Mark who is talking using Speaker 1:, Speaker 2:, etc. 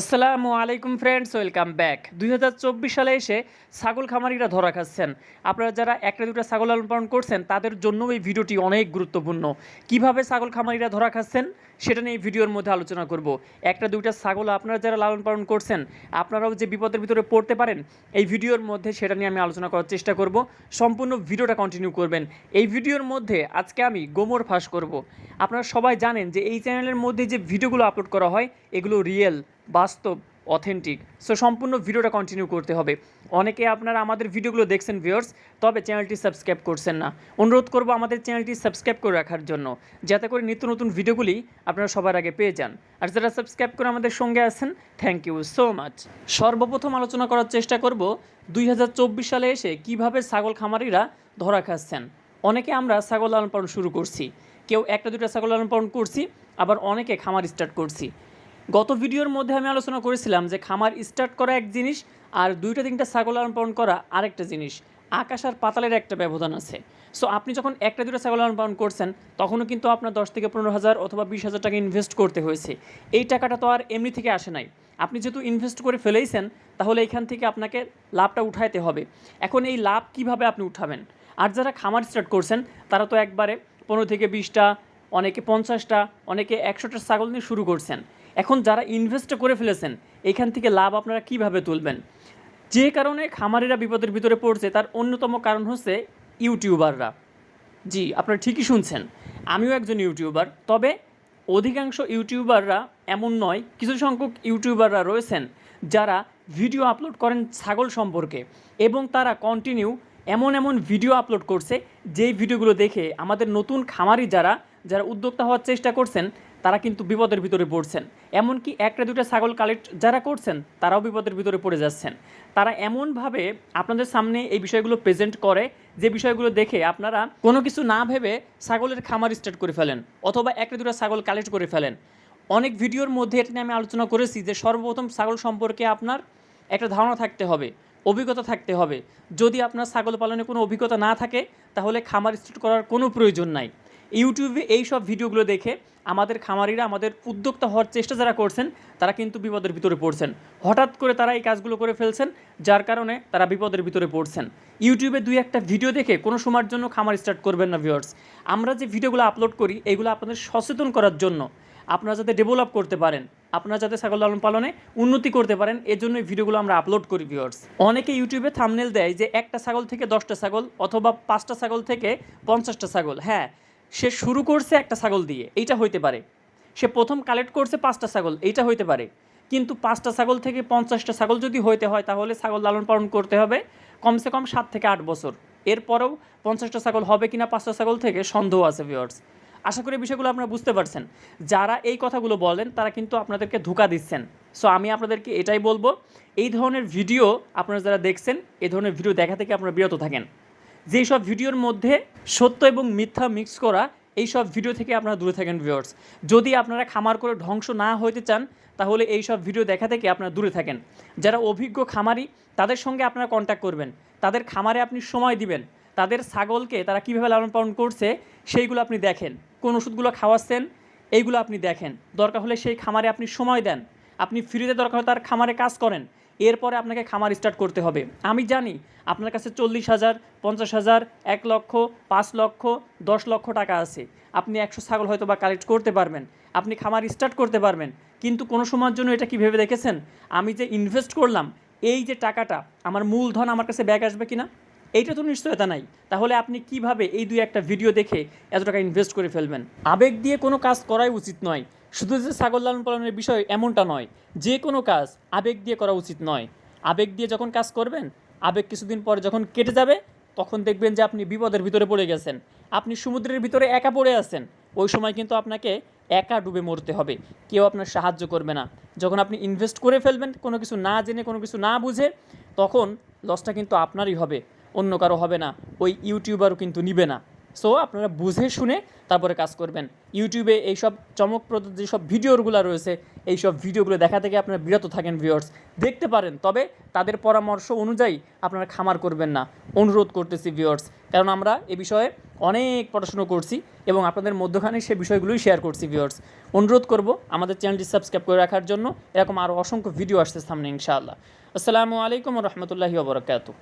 Speaker 1: আসসালামু আলাইকুম friends welcome back দুই হাজার চব্বিশ সালে এসে ছাগল খামারিরা ধরা খাচ্ছেন। আপনারা যারা একটা দুটো ছাগল লালন পালন করছেন, তাদের জন্য এই ভিডিওটি অনেক গুরুত্বপূর্ণ। কীভাবে ছাগল খামারিরা ধরা খাচ্ছেন, সেটা নিয়ে এই ভিডিওর মধ্যে আলোচনা করব। একটা দুইটা ছাগল আপনারা যারা লালন পালন করছেন, আপনারাও যে বিপদের ভিতরে পড়তে পারেন, এই ভিডিওর মধ্যে সেটা নিয়ে আমি আলোচনা করার চেষ্টা করব। সম্পূর্ণ ভিডিওটা কন্টিনিউ করবেন। এই ভিডিওর মধ্যে আজকে আমি গোমর ফাঁস করব। আপনারা সবাই জানেন যে এই চ্যানেলের মধ্যে যে ভিডিওগুলো আপলোড করা হয়, এগুলো রিয়েল বাস্তব অথেন্টিক সো সম্পূর্ণ ভিডিওটা কন্টিনিউ করতে হবে। অনেকে আপনারা আমাদের ভিডিওগুলো দেখছেন ভিউয়ার্স তবে চ্যানেলটি সাবস্ক্রাইব করছেন না। অনুরোধ করব আমাদের চ্যানেলটি সাবস্ক্রাইব করে রাখার জন্য, যাতে করে নিত্য নতুন ভিডিওগুলি আপনারা সবার আগে পেয়ে যান। আর যারা সাবস্ক্রাইব করে আমাদের সঙ্গে আছেন থ্যাংক ইউ সো মাচ সর্বপ্রথম আলোচনা করার চেষ্টা করব, দুই হাজার চব্বিশ সালে এসে কীভাবে ছাগল খামারিরা ধরা খাচ্ছেন। অনেকে আমরা ছাগল লালন পালন শুরু করছি। কেউ একটা দুটো ছাগল লালন পালন করছি, আবার অনেকে খামার স্টার্ট করছি। গত ভিডিওর মধ্যে আমি আলোচনা করেছিলাম যে খামার স্টার্ট করা এক জিনিস আর দুইটা তিনটা ছাগল পালন করা আরেকটা জিনিস। আকাশ আর পাতালের একটা ব্যবধান আছে। সো আপনি যখন একটা দুটো ছাগল পালন করছেন, তখনও কিন্তু আপনার দশ থেকে পনেরো হাজার অথবা বিশ হাজার টাকা ইনভেস্ট করতে হয়েছে। এই টাকাটা তো আর এমনি থেকে আসে নাই। আপনি যেহেতু ইনভেস্ট করে ফেলেইছেন, তাহলে এখান থেকে আপনাকে লাভটা উঠাইতে হবে। এখন এই লাভ কীভাবে আপনি উঠাবেন? আর যারা খামার স্টার্ট করছেন, তারা তো একবারে পনেরো থেকে বিশটা, অনেকে পঞ্চাশটা, অনেকে একশোটা ছাগল নিয়ে শুরু করছেন। এখন যারা ইনভেস্ট করে ফেলেছেন, এখান থেকে লাভ আপনারা কীভাবে তুলবেন? যে কারণে খামারিরা বিপদের ভিতরে পড়ছে, তার অন্যতম কারণ হচ্ছে ইউটিউবাররা। জি, আপনারা ঠিকই শুনছেন। আমিও একজন ইউটিউবার, তবে অধিকাংশ ইউটিউবাররা এমন নয়, কিছু সংখ্যক ইউটিউবাররা রয়েছেন যারা ভিডিও আপলোড করেন ছাগল সম্পর্কে এবং তারা কন্টিনিউ এমন এমন ভিডিও আপলোড করছে, যেই ভিডিওগুলো দেখে আমাদের নতুন খামারি যারা যারা উদ্যোক্তা হওয়ার চেষ্টা করছেন তারা কিন্তু বিপদের ভিতরে পড়ছেন। এমনকি একটা দুটো ছাগল কালেক্ট যারা করছেন, তারাও বিপদের ভিতরে পড়ে যাচ্ছেন। তারা এমনভাবে আপনাদের সামনে এই বিষয়গুলো প্রেজেন্ট করে, যে বিষয়গুলো দেখে আপনারা কোনো কিছু না ভেবে ছাগলের খামার স্টার্ট করে ফেলেন, অথবা একটা দুটো ছাগল কালেক্ট করে ফেলেন। অনেক ভিডিওর মধ্যে এটা নিয়ে আমি আলোচনা করেছি যে সর্বপ্রথম ছাগল সম্পর্কে আপনার একটা ধারণা থাকতে হবে, অভিজ্ঞতা থাকতে হবে। যদি আপনার ছাগল পালনে কোনো অভিজ্ঞতা না থাকে, তাহলে খামার স্টার্ট করার কোনো প্রয়োজন নাই। ইউটিউবে এই সব ভিডিওগুলো দেখে আমাদের খামারিরা, আমাদের উদ্যোক্তা হওয়ার চেষ্টা যারা করছেন, তারা কিন্তু বিপদের ভিতরে পড়ছেন। হঠাৎ করে তারা এই কাজগুলো করে ফেলছেন, যার কারণে তারা বিপদের ভিতরে পড়ছেন। ইউটিউবে দুই একটা ভিডিও দেখে কোনো সময়ের জন্য খামার স্টার্ট করবেন না ভিউয়ার্স আমরা যে ভিডিওগুলো আপলোড করি, এগুলো আপনাদের সচেতন করার জন্য আপনারা যাতে ডেভেলপ করতে পারেন, আপনারা যাতে ছাগল লালন পালনে উন্নতি করতে পারেন এর জন্য ভিডিওগুলো আমরা আপলোড করি ভিউয়ার্স অনেকে ইউটিউবে থামনেল দেয় যে একটা ছাগল থেকে দশটা ছাগল অথবা পাঁচটা ছাগল থেকে পঞ্চাশটা ছাগল। হ্যাঁ সে শুরু করছে একটা ছাগল দিয়ে, এইটা হইতে পারে। সে প্রথম কালেক্ট করছে পাঁচটা ছাগল, এইটা হইতে পারে। কিন্তু পাঁচটা ছাগল থেকে পঞ্চাশটা ছাগল যদি হইতে হয়, তাহলে ছাগল লালন পালন করতে হবে কমসে কম সাত থেকে আট বছর। এরপরেও পঞ্চাশটা ছাগল হবে কিনা পাঁচটা ছাগল থেকে সন্দেহ আছে ভিউয়ার্স আশা করি বিষয়গুলো আপনারা বুঝতে পারছেন। যারা এই কথাগুলো বলেন, তারা কিন্তু আপনাদেরকে ধোকা দিচ্ছেন। সো আমি আপনাদেরকে এটাই বলব, এই ধরনের ভিডিও আপনারা যারা দেখছেন, এই ধরনের ভিডিও দেখা থেকে আপনারা বিরত থাকেন। যেই সব ভিডিওর মধ্যে সত্য এবং মিথ্যা মিক্স করা, এই সব ভিডিও থেকে আপনারা দূরে থাকেন ভিউয়ার্স যদি আপনারা খামার করে ধ্বংস না হইতে চান, তাহলে এই সব ভিডিও দেখা থেকে আপনারা দূরে থাকেন। যারা অভিজ্ঞ খামারি, তাদের সঙ্গে আপনারা কন্ট্যাক্ট করবেন। তাদের খামারে আপনি সময় দিবেন। তাদের ছাগলকে তারা কীভাবে লালন পালন করছে, সেইগুলো আপনি দেখেন। কোন ওষুধগুলো খাওয়াচ্ছেন, এইগুলো আপনি দেখেন। দরকার হলে সেই খামারে আপনি সময় দেন। আপনি ফ্রিতে দরকার হলে তার খামারে কাজ করেন। এরপরে আপনাকে খামার স্টার্ট করতে হবে। আমি জানি আপনার কাছে চল্লিশ হাজার, পঞ্চাশ হাজার, এক লক্ষ, পাঁচ লক্ষ, দশ লক্ষ টাকা আছে। আপনি একশো ছাগল হয়তো বা কালেক্ট করতে পারবেন। আপনি খামার স্টার্ট করতে পারবেন। কিন্তু কোনো সময়ের জন্য এটা কি ভেবে দেখেছেন? আমি যে ইনভেস্ট করলাম, এই যে টাকাটা, আমার মূলধন আমার কাছে ব্যাগ আসবে কিনা? এইটা তো নিশ্চয়তা নাই। তাহলে আপনি কীভাবে এই দুই একটা ভিডিও দেখে এত টাকা ইনভেস্ট করে ফেলবেন? আবেগ দিয়ে কোনো কাজ করাই উচিত নয়। শুধু যে ছাগল লালন পালনের বিষয় এমনটা নয়, যে কোনো কাজ আবেগ দিয়ে করা উচিত নয়। আবেগ দিয়ে যখন কাজ করবেন, আবেগ কিছুদিন পর যখন কেটে যাবে, তখন দেখবেন যে আপনি বিপদের ভিতরে পড়ে গেছেন। আপনি সমুদ্রের ভিতরে একা পড়ে আছেন, ওই সময় কিন্তু আপনাকে একা ডুবে মরতে হবে। কেউ আপনার সাহায্য করবে না। যখন আপনি ইনভেস্ট করে ফেলবেন, কোনো কিছু না জেনে, কোনো কিছু না বুঝে, তখন লসটা কিন্তু আপনারই হবে, অন্য কারও হবে না, ওই ইউটিউবারও কিন্তু নিবে না। সো আপনারা বুঝে শুনে তারপরে কাজ করবেন। ইউটিউবে এইসব চমকপ্রদ যেসব ভিডিওগুলো রয়েছে, এইসব ভিডিওগুলো দেখা থেকে আপনারা বিরত থাকেন ভিউয়ার্স দেখতে পারেন, তবে তাদের পরামর্শ অনুযায়ী আপনারা খামার করবেন না। অনুরোধ করতেছি ভিউয়ার্স কারণ আমরা এ বিষয়ে অনেক পড়াশুনো করছি এবং আপনাদের মধ্যখানে সে বিষয়গুলোই শেয়ার করছি ভিউয়ার্স অনুরোধ করব আমাদের চ্যানেলটি সাবস্ক্রাইব করে রাখার জন্য। এরকম আরও অসংখ্য ভিডিও আসছে সামনে, ইনশাআল্লাহ। আসসালামু আলাইকুম রহমতুল্লাহি ওবরাকাতু